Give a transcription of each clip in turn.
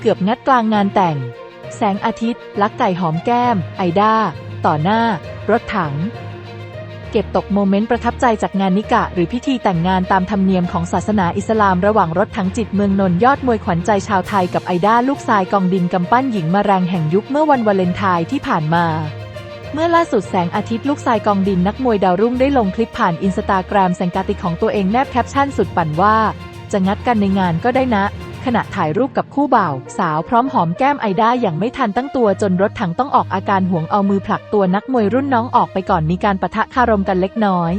เกือบงัดกลางงานแต่ง แสงอาทิตย์ ลักไก่หอมแก้ม ไอด้าต่อหน้า รถถัง เก็บตกโมเมนต์ประทับใจจากงานนิกะ หรือพิธีแต่งงานตามธรรมเนียมของศาสนาอิสลามระหว่างรถถังจิตเมืองนนยอดมวยขวัญใจชาวไทยกับไอด้าลูกทรายกองดินกำปั้นหญิงมาแรงแห่งยุคเมื่อวันวาเลนไทน์ที่ผ่านมาเมื่อล่าสุดแสงอาทิตย์ลูกทรายกองดินนักมวยดาวรุ่งได้ลงคลิปผ่านอินสตาแกรมแสงกาติของตัวเองแนบแคปชั่นสุดปั่นว่า จะงัดกันในงานก็ได้นะ ขณะถ่ายรูปกับคู่บ่าว สาวพร้อมหอมแก้มไอด้าอย่างไม่ทันตั้งตัวจนรถถังต้องออกอาการห่วงเอามือผลักตัวนักมวยรุ่นน้องออกไปก่อนมีการปะทะคารมกันเล็กน้อย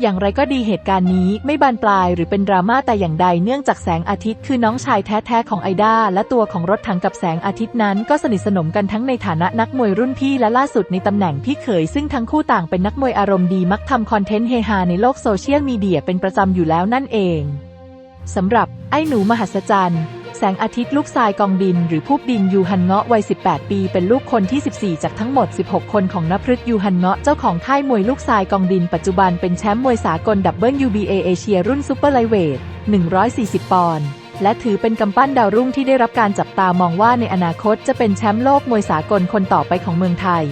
อย่างไรก็ดีเหตุการณ์นี้ไม่บานปลายหรือเป็นดราม่าแต่อย่างใดเนื่องจากแสงอาทิตย์คือน้องชายแท้ๆของไอด้าและตัวของรถถังกับแสงอาทิตย์นั้นก็สนิทสนมกันทั้งในฐานะนักมวยรุ่นพี่และล่าสุดในตำแหน่งพี่เขยซึ่งทั้งคู่ต่างเป็นนักมวยอารมณ์ดีมักทำคอนเทนต์เฮฮาในโลกโซเชียลมีเดียเป็นประจำอยู่แล้วนั่นเอง สำหรับไอ้หนูมหัศจรรย์แสงอาทิตย์ลูกทรายกองดิน หรือพูบดินยูฮันเงาะวัย 18 ปี เป็นลูกคนที่ 14 จากทั้งหมด 16 คนของนพฤทธิ์ยูฮันเงาะเจ้าของค่ายมวยลูกทรายกองดิน ปัจจุบันเป็นแชมป์มวยสากลดับเบิล UBA เอเชียรุ่นซูเปอร์ไลท์เวท 140 ปอนด์และถือเป็นกำปั้นดาวรุ่งที่ได้รับการจับตามองว่าในอนาคตจะเป็นแชมป์โลกมวยสากลคนต่อไปของเมืองไทย